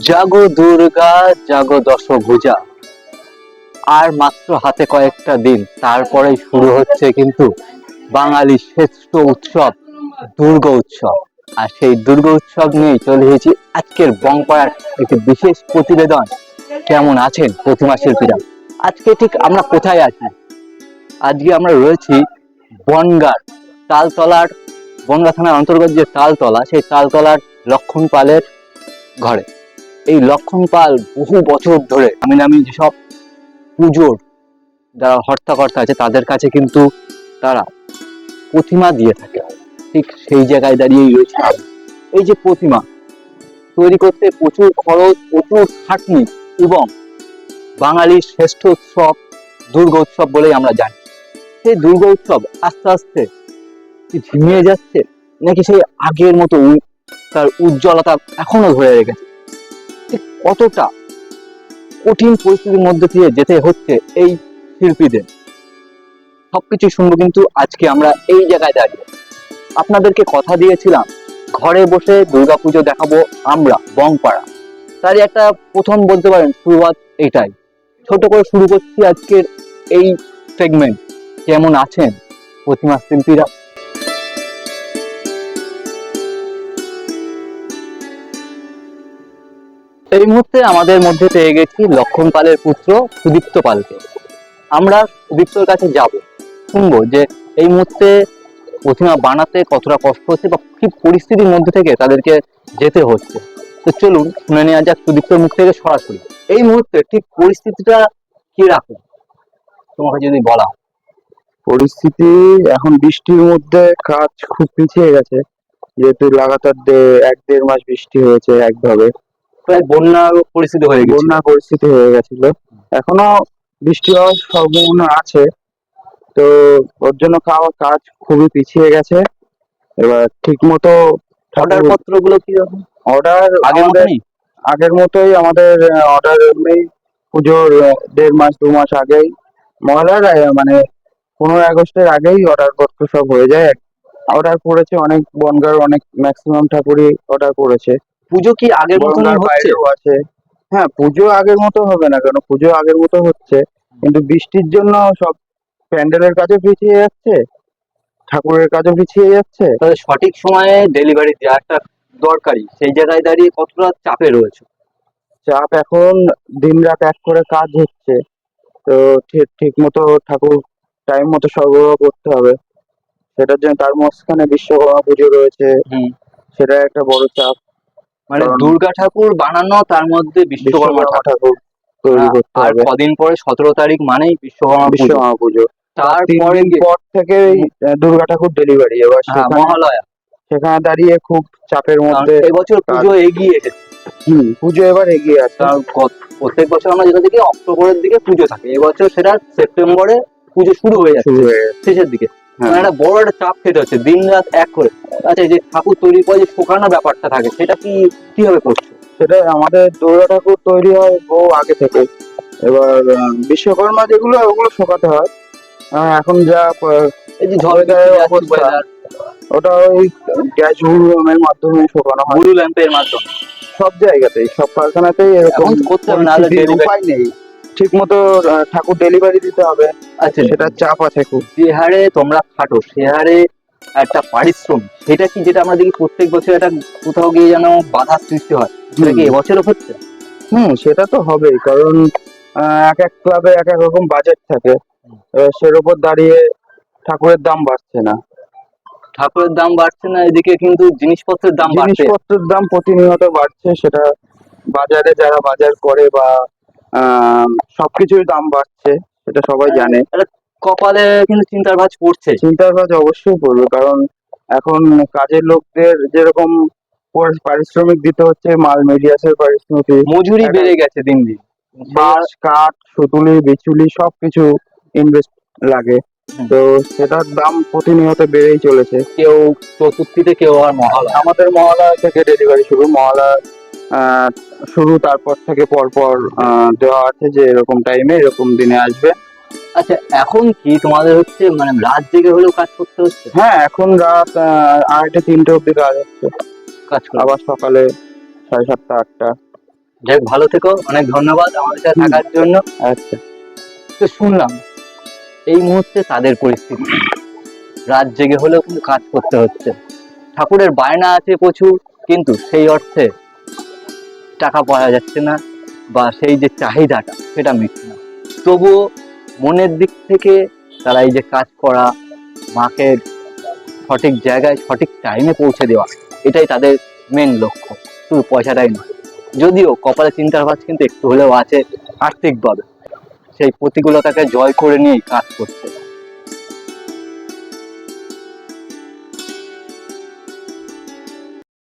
জাগো দুর্গা, জাগো দশভুজা। আর মাত্র হাতে কয়েকটা দিন, তারপরেই শুরু হচ্ছে কিন্তু বাঙালি শ্রেষ্ঠ উৎসব, দুর্গা উৎসব। আর সেই দুর্গা উৎসব নিয়ে চলে এসেছি আজকের বংপাড়ার একটি বিশেষ প্রতিবেদন। কেমন আছেন প্রতিমা শিল্পীরা? আজকে ঠিক আমরা কোথায় আছি? আজকে আমরা রয়েছি বনগার তালতলার, বনগা থানার অন্তর্গত যে তালতলা, সেই তালতলার লক্ষণ পালের ঘরে। এই লক্ষণ পাল বহু বছর ধরে আমি নামি যেসব পুজোর যারা হর্তাকর্তা আছে, তাদের কাছে কিন্তু তারা প্রতিমা দিয়ে থাকে। ঠিক সেই জায়গায় দাঁড়িয়েই রয়েছে এই যে প্রতিমা, তৈরি করতে প্রচুর খরচ, প্রচুর খাটনি এবং বাঙালির শ্রেষ্ঠ উৎসব দুর্গা উৎসব বলেই আমরা জানি। সেই দুর্গা উৎসব আস্তে আস্তে কি ঝিমিয়ে যাচ্ছে, নাকি সেই আগের মতো তার উজ্জ্বলতা এখনও ধরে রেখেছে? ঠিক কতটা কঠিন পরিস্থিতির মধ্যে দিয়ে যেতে হচ্ছে এই শিল্পীদের? সবকিছু শুনব কিন্তু আজকে আমরা এই জায়গায় দাঁড়িয়ে। আপনাদেরকে কথা দিয়েছিলাম, ঘরে বসে দুর্গাপুজো দেখাবো আমরা, বংপাড়া। তারই একটা প্রথম বলতে পারেন শুরুয়াত এটাই। ছোট করে শুরু করছি আজকের এই সেগমেন্ট কেমন আছেন? প্রতিমা শিল্পীরা এই মুহূর্তে আমাদের মধ্যে পেয়ে গেছি লক্ষণ পালের পুত্র সুদীপ্ত পালকে। আমরা সুদীপ্তর কাছে যাব। শুনব যে এই মুহূর্তে প্রতিমা বানাতে কতটা কষ্ট হচ্ছে বা কি পরিস্থিতির মধ্যে থেকে তাদেরকে যেতে হচ্ছে। তো চলুন শুনে নেওয়া যাক সুদীপ্তর মুখ থেকে সরাসরি। এই মুহূর্তে ঠিক পরিস্থিতিটা কি রাখুন তোমাকে যদি বলা। পরিস্থিতি, এখন বৃষ্টির মধ্যে কাজ খুব পিছিয়ে গেছে। যেহেতু লাগাতার এক দেড় মাস বৃষ্টি হয়েছে একভাবে। প্রায় বন্যার পরিস্থিতি হয়ে গেছে। বন্যা পরিস্থিতি হয়ে গেছিল। এখনও বৃষ্টি হওয়ার সম্ভাবনা আছে। তো ওর জন্য খাওয়া কাজ খুবই পিছিয়ে গেছে। এবার ঠিক মতো অর্ডার পত্রগুলো কি অর্ডার আমাদের আগের মতোই আমাদের অর্ডার এমনি পুজোর দেড় মাস দু মাস আগেই। মহালয়ার মানে পনেরোই আগস্টের আগেই অর্ডার পত্র সব হয়ে যায়। অর্ডার করেছে অনেক বনগার অনেক ম্যাক্সিমাম ঠাকুরই অর্ডার করেছে। পুজো কি আগের বনগাঁর হচ্ছে? আছে। হ্যাঁ পুজো আগের মতো হবে না কেন? পুজো আগের মতো হচ্ছে। কিন্তু বৃষ্টির জন্য সব প্যান্ডেলের কাজও পিছিয়ে যাচ্ছে ঠাকুরের কাজও পিছিয়ে যাচ্ছে। তাহলে সঠিক সময়ে ডেলিভারি দেওয়াটা দরকারি সেই জায়গায় দাঁড়িয়ে কতটা চাপে রয়েছে? চাপ এখন দিন রাত এক করে কাজ হচ্ছে। তো ঠিক ঠিক মতো ঠাকুর টাইম মতো সরবরাহ করতে হবে। সেটার জন্য তার মাঝখানে বিশ্বকর্মা পুজো রয়েছে। সেটা একটা বড় চাপ। মানে দুর্গা ঠাকুর বানানো তার মধ্যে বিশ্বকর্মা ঠাকুর হ্যাঁ, আর কদিন পরে সতেরো তারিখ মানেই বিশ্বকর্মা বিশ্বকর্মা পুজো। তারপরে পর থেকে দুর্গা ঠাকুর ডেলিভারি এবার হ্যাঁ মহালয়া। সেখানে দাঁড়িয়ে খুব চাপের মধ্যে এবছর পুজো এগিয়ে এসেছে। হুম, পুজো এবার এগিয়ে আছে। প্রত্যেক বছর আমরা যেটা দেখি অক্টোবরের দিকে পুজো থাকে। এবছর সেটা সেপ্টেম্বরে পুজো শুরু হয়ে যাচ্ছে শেষের দিকে। হ্যাঁ। মানে একটা বড় একটা চাপ খেতে হচ্ছে দিন রাত এক করে। আচ্ছা যে ঠাকুর তৈরি করে যে শুকানো ব্যাপারটা থাকে সেটা কি কীভাবে করছ? সেটা আমাদের দুর্গা ঠাকুর তৈরি হয় বহু আগে থেকে। এবার বিশ্বকর্মা যেগুলো ওগুলো শোকাতে হয়। এখন যা এই যে ঝড় ওটা ওই গ্যাস এর মাধ্যমে শোকানো হয়। গুরু ল্যাম্পের মাধ্যমে। সব জায়গাতেই সব কারখানাতেই এরকম করতে হবে নাহলে উপায় নেই। ঠিক মতো ঠাকুর ডেলিভারি দিতে হবে। আচ্ছা সেটার চাপ আছে খুব। যে হারে তোমরা খাটো সে হারে একটা পারিশ্রমিক। সেটা কি যেটা আমরা দেখি প্রত্যেক বছর একটা কোথাও গিয়ে যেন বাধা সৃষ্টি হয়? সেটা কি। এবছরও হচ্ছে? হুম সেটা তো হবেই কারণ এক এক ক্লাবে এক এক রকম বাজেট থাকে। সের উপর দাঁড়িয়ে ঠাকুরের দাম বাড়ছে না। ঠাকুরের দাম বাড়ছে না এদিকে কিন্তু জিনিসপত্রের দাম বাড়ছে। জিনিসপত্রের দাম প্রতিনিয়ত বাড়ছে সেটা বাজারে যারা বাজার করে বা আহ, সবকিছুর দাম বাড়ছে সেটা সবাই জানে। কপালে কিন্তু চিন্তার ভাঁজ পড়ছে। চিন্তার কাজ অবশ্যই পড়বে কারণ এখন কাজের লোকদের যেরকম পরি- পারিশ্রমিক দিতে হচ্ছে মাল মেডিয়াসের পারিশ্রমিক। মজুরি বেড়ে গেছে দিন দিন। বাঁশ কাঠ সুতুলি বিচুলি সবকিছু ইনভেস্ট লাগে। তো সেটার দাম প্রতিনিয়ত বেড়েই চলেছে। কেউ চতুর্থীতে কেউ আর মহালয়া। আমাদের মহালয়া থেকে ডেলিভারি শুরু। মহালয়া আহ, শুরু তারপর থেকে পরপর দেওয়া আছে যে এরকম টাইমে এরকম দিনে আসবে। আচ্ছা এখন কি তোমাদের হচ্ছে মানে রাত জেগে হলেও কাজ করতে হচ্ছে? হ্যাঁ এখন রাত আড়াইটে তিনটে অব্দি কাজ হচ্ছে। কাজ আবার সকালে সাড়ে সাতটা আটটা। যাই ভালো থেকো অনেক ধন্যবাদ আমাদের সাথে থাকার জন্য। আচ্ছা। তো শুনলাম এই মুহূর্তে তাদের পরিস্থিতি। রাত জেগে হলেও কিন্তু কাজ করতে হচ্ছে। ঠাকুরের বায়না আছে প্রচুর কিন্তু সেই অর্থে টাকা পাওয়া যাচ্ছে না বা সেই যে চাহিদাটা সেটা মিটছে না। তবুও মনের দিক থেকে তারা এই যে কাজ করা, মাকে সঠিক জায়গায়, সঠিক টাইমে পৌঁছে দেওয়া, এটাই তাদের মেন লক্ষ্য। শুধু পয়সাটাই নয়। যদিও কপালে চিন্তার ভাজ কিন্তু একটু হলেও আছে আর্থিকভাবে। সেই প্রতিকূলতাকে জয় করে নিয়েই কাজ করছে।